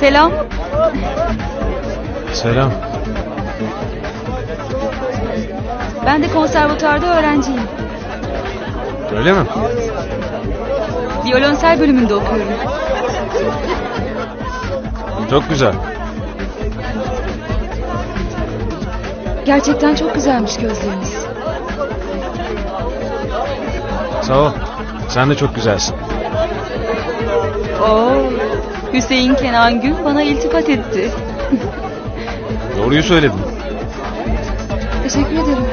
Selam. Selam. Ben de konservatuarda öğrenciyim. Öyle mi? Violonsel bölümünde okuyorum. Çok güzel. Gerçekten çok güzelmiş gözleriniz. Sağ ol. Sen de çok güzelsin. Oo, Hüseyin Kenan Gün bana iltifat etti. Doğruyu söyledin. Teşekkür ederim.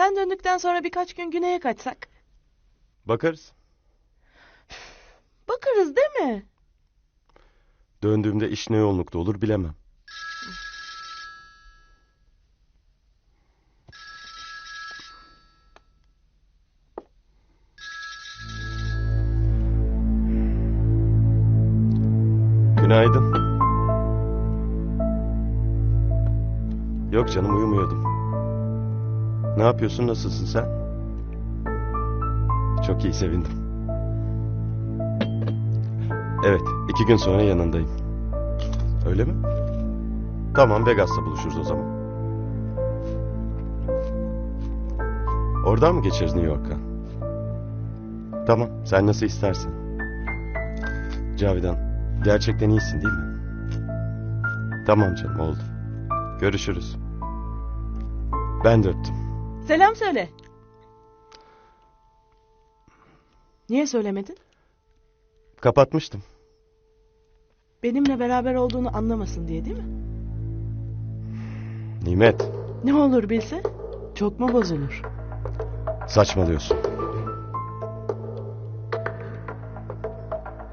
Sen döndükten sonra birkaç gün güneye kaçsak. Bakarız. Bakarız değil mi? Döndüğümde iş ne yoğunlukta olur bilemem. Günaydın. Yok canım uyumuyordum. Ne yapıyorsun nasılsın sen? Çok iyi sevindim. Evet, iki gün sonra yanındayım. Öyle mi? Tamam, Vegas'ta buluşuruz o zaman. Oradan mı geçeriz New York'a? Tamam, sen nasıl istersen. Cavidan, gerçekten iyisin değil mi? Tamam canım, oldu. Görüşürüz. Ben de öptüm. Selam söyle. Niye söylemedin? Kapatmıştım. Benimle beraber olduğunu anlamasın diye değil mi? Nimet, Ne olur bilse çok mu bozulur? saçmalıyorsun.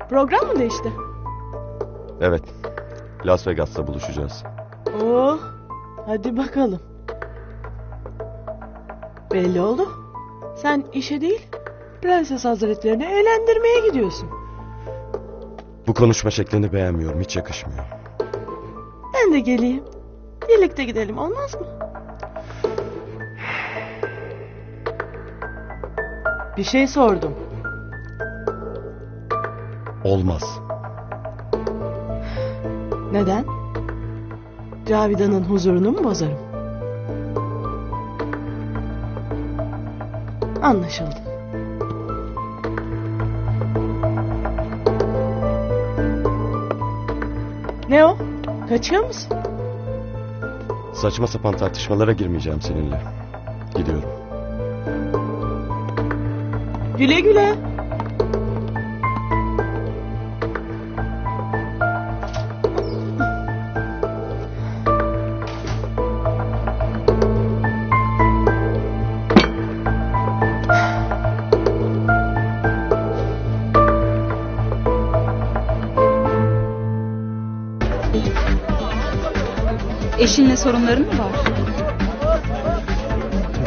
Program mı değişti? Evet, Las Vegas'ta buluşacağız. Oh, hadi bakalım. Belli oldu. Sen işe değil, Prenses Hazretlerini eğlendirmeye gidiyorsun. Bu konuşma şeklini beğenmiyorum, hiç yakışmıyor. Ben de geleyim. Birlikte gidelim olmaz mı? Bir şey sordum. Olmaz. Neden? Cavidan'ın huzurunu mu bozarım? Anlaşıldı. Ne o? Kaçıyor musun? Saçma sapan tartışmalara girmeyeceğim seninle. Gidiyorum. Güle güle. Eşinle sorunların mı var?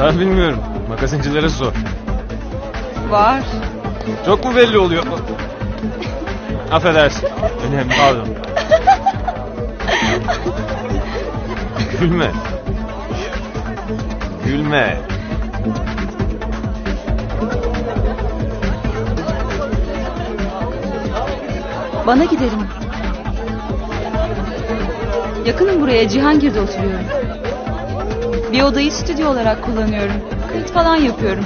Ben bilmiyorum. Magazincilere sor. Var. Çok mu belli oluyor? Affedersin. Önemli. Pardon. Gülme. Gülme. Bana giderim. Yakınım buraya Cihangir'de oturuyorum. Bir odayı stüdyo olarak kullanıyorum. Kayıt falan yapıyorum.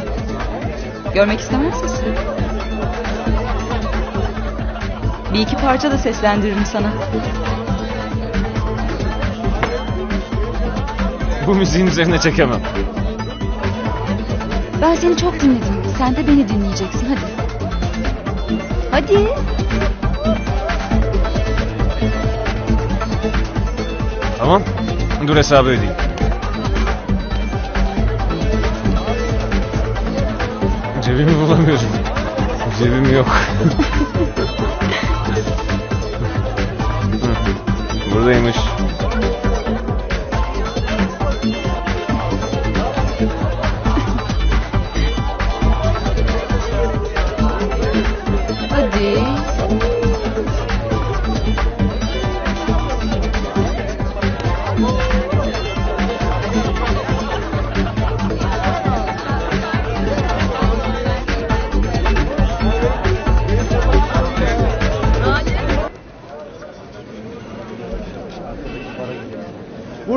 Görmek istemez misin? Bir iki parça da seslendiririm sana. Bu müziğin üzerine çekemem. Ben seni çok dinledim. Sen de beni dinleyeceksin hadi. Hadi. Tamam. Dur hesabı ödeyeyim. Cebimi bulamıyorum. Cebim yok. Buradaymış.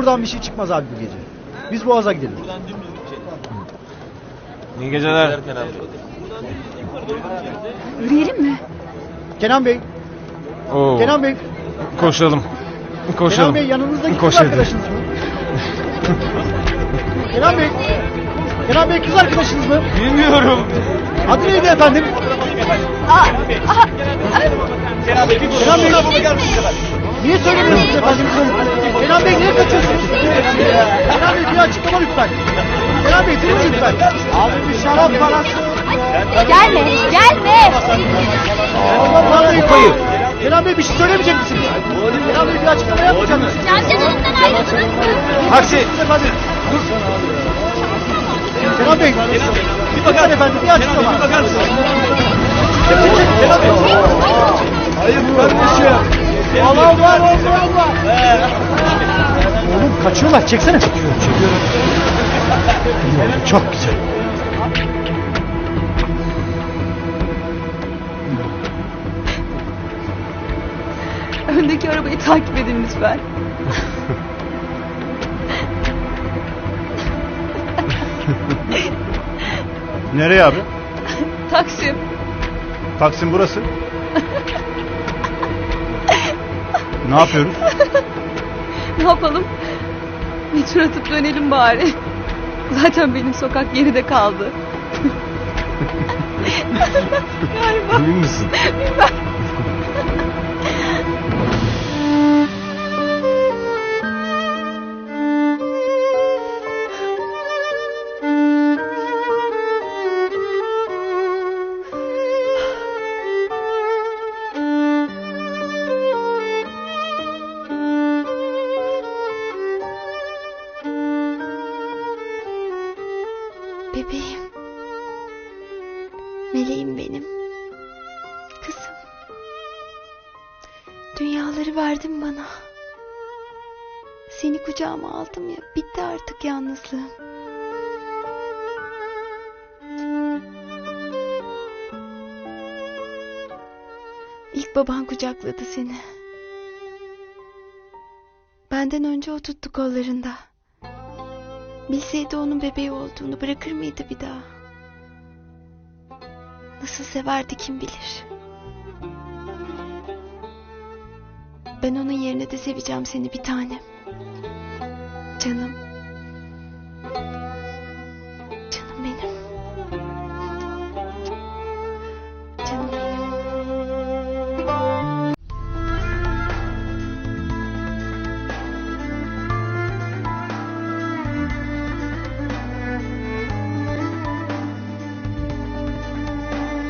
Buradan bir şey çıkmaz abi bu gece. Biz Boğaz'a gidelim. İyi geceler. Yürüyelim mi? Kenan Bey, Oo, Kenan Bey, koşalım. Kenan Koşalım. Bey yanınızdaki kız Koş hadi. arkadaşınız mı? Kenan Bey, Kenan Bey kız arkadaşınız mı? Bilmiyorum. Adı neydi efendim? Kenan Bey, niye söylemiyorsunuz efendim? Kenan Bey niye kaçıyorsunuz? Kenan Bey bir açıklama lütfen. Kenan Bey durun lütfen. Abi bir şarap parası. Gelme, gelme. Bey, hayır. Kenan Bey bir şey söylemeyecek misiniz? Kenan Bey bir açıklama yapmayacaksınız. Cancanızdan ayrıldınız mı? Taksi. Efendim. Dur. Kenan Bey. Bir bakar efendim. Bir açıklama. Bir bakar mısınız? Kenan Bey. Hayır kardeşim. Allah var Allah Allah. Oğlum kaçıyorlar. Çeksene. Çekiyorum. Çekiyorum. Çok güzel. Öndeki arabayı takip edin lütfen. Nereye abi? Taksim. Taksim burası. Ne yapıyoruz? Ne yapalım? Bir tur atıp dönelim bari. Zaten benim sokak geride kaldı. Galiba. Emin misin? Bebeğim. Meleğim benim. Kızım. Dünyaları verdin bana. Seni kucağıma aldım ya. Bitti artık yalnızlığım. İlk baban kucakladı seni. Benden önce o tuttu kollarında. Bilseydi onun bebeği olduğunu bırakır mıydı bir daha? Nasıl severdi kim bilir. Ben onun yerine de seveceğim seni bir tanem. Canım.